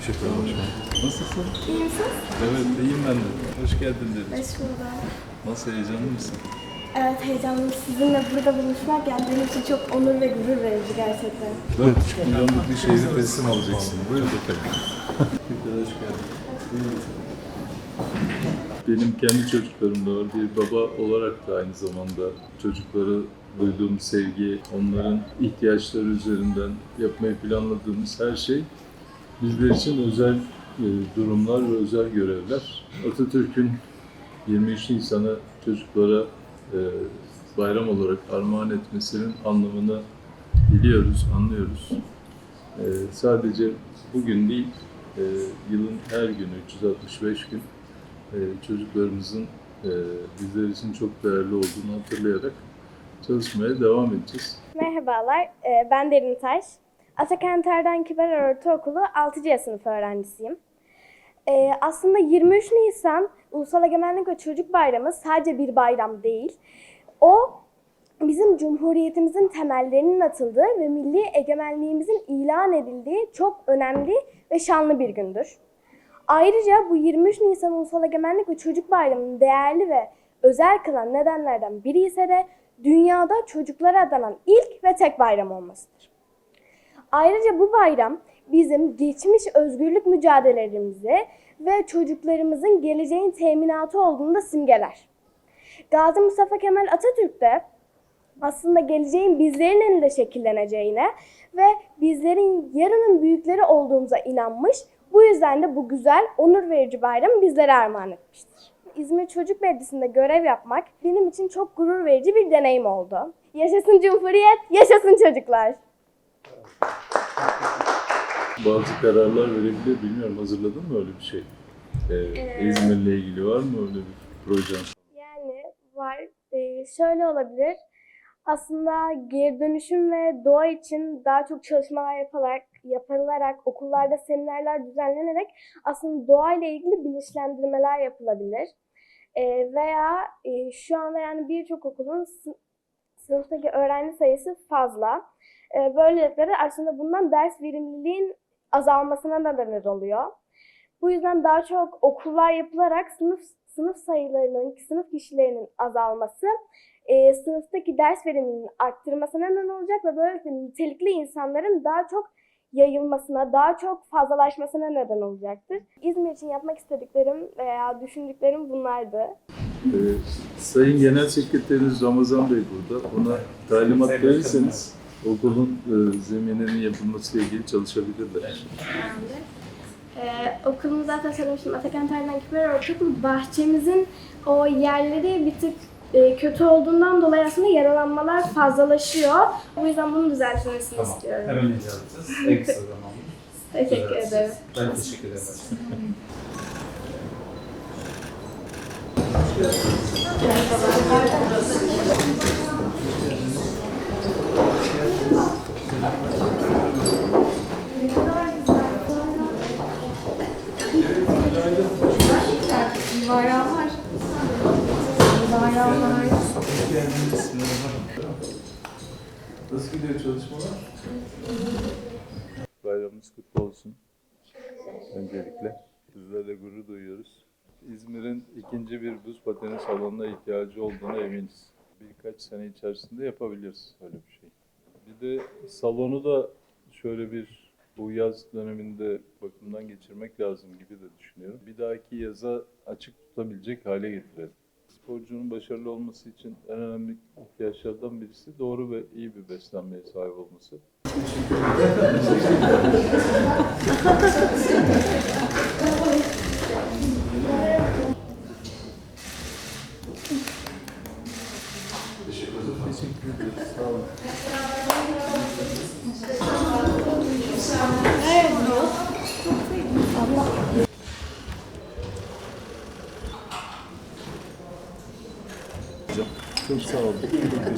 Teşekkür ederim başkanım. Nasılsın? İyi misiniz? Evet iyiyim ben de. Hoş geldin dedim. Hoş bulduk. Nasıl heyecanlı mısın? Evet heyecanlıyım. Sizinle burada buluşmak yani benim için çok onur ve gurur verici gerçekten. 4,5 milyonluk bir şehri teslim alacaksın. Buyur bakalım. Tekrar hoş geldin. Benim kendi çocuklarım da var. Bir baba olarak da aynı zamanda çocuklara duyduğum sevgi, onların ihtiyaçları üzerinden yapmayı planladığımız her şey bizler için özel e, durumlar ve özel görevler. Atatürk'ün 23 Nisan'ı çocuklara e, bayram olarak armağan etmesinin anlamını biliyoruz, anlıyoruz. E, sadece bugün değil, yılın her günü, 365 gün çocuklarımızın bizler için çok değerli olduğunu hatırlayarak çalışmaya devam edeceğiz. Merhabalar, ben Derin Taş. Atakent Erden Kibar Ortaokulu 6. sınıf öğrencisiyim. E, Aslında 23 Nisan Ulusal Egemenlik ve Çocuk Bayramı sadece bir bayram değil. O bizim Cumhuriyetimizin temellerinin atıldığı ve milli egemenliğimizin ilan edildiği çok önemli ve şanlı bir gündür. Ayrıca bu 23 Nisan Ulusal Egemenlik ve Çocuk Bayramı'nın değerli ve özel kılan nedenlerden biri ise de dünyada çocuklara adanan ilk ve tek bayram olmasıdır. Ayrıca bu bayram bizim geçmiş özgürlük mücadelelerimizi ve çocuklarımızın geleceğin teminatı olduğunu da simgeler. Gazi Mustafa Kemal Atatürk de aslında geleceğin bizlerin elinde şekilleneceğine ve bizlerin yarının büyükleri olduğumuza inanmış. Bu yüzden de bu güzel, onur verici bayramı bizlere armağan etmiştir. İzmir Çocuk Meclisi'nde görev yapmak benim için çok gurur verici bir deneyim oldu. Yaşasın Cumhuriyet, yaşasın çocuklar. Bazı kararlar verebilir, bilmiyorum hazırladın mı öyle bir şey? Ee, İzmir'le ilgili var mı öyle bir projen? Yani var. Ee, şöyle olabilir. Aslında geri dönüşüm ve doğa için daha çok çalışmalar yapılarak, yapılarak okullarda seminerler düzenlenerek aslında doğayla ilgili bilinçlendirmeler yapılabilir. Ee, veya e, şu anda yani birçok okulun sınıftaki öğrenci sayısı fazla. Ee, böylelikle aslında bundan ders verimliliğin azalmasına da neden oluyor. Bu yüzden daha çok okullar yapılarak sınıf sınıf sayılarının, sınıf kişilerinin azalması e, sınıftaki ders veriminin arttırmasına neden olacak ve böylelikle nitelikli insanların daha çok yayılmasına, daha çok fazlalaşmasına neden olacaktır. İzmir için yapmak istediklerim veya düşündüklerim bunlardı. Ee, Sayın Genel Sekreteriniz Ramazan Bey burada. Ona talimat verirseniz okulun e, zemininin yapılmasıyla ilgili çalışabilirler. Ee, okulumuz zaten söylemiştim Atakan Terden Kibar Ortaokulu bahçemizin o yerleri bir tık e, kötü olduğundan dolayı aslında yaralanmalar fazlalaşıyor. Bu yüzden bunu düzeltmesini Tamam. istiyorum. Hemen inceleyeceğiz. En kısa zamanda. Teşekkür ederim. Ben teşekkür ederim. başkanım. Bayramlar. Bayramlar. Hoş geldiniz. Nasıl gidiyor çalışmalar? Bayramımız kutlu olsun. Öncelikle sizlerle gurur duyuyoruz. İzmir'in ikinci bir buz pateni salonuna ihtiyacı olduğuna eminiz. Birkaç sene içerisinde yapabiliriz öyle bir şey. Bir de salonu da şöyle bir bu yaz döneminde bakımdan geçirmek lazım gibi de düşünüyorum. Bir dahaki yaza açık tutabilecek hale getirelim. Sporcunun başarılı olması için en önemli ihtiyaçlardan birisi doğru ve iyi bir beslenmeye sahip olması. Teşekkür ederiz. Sağ olun. Hocam, Çok sağ olun. Çok teşekkür ederim.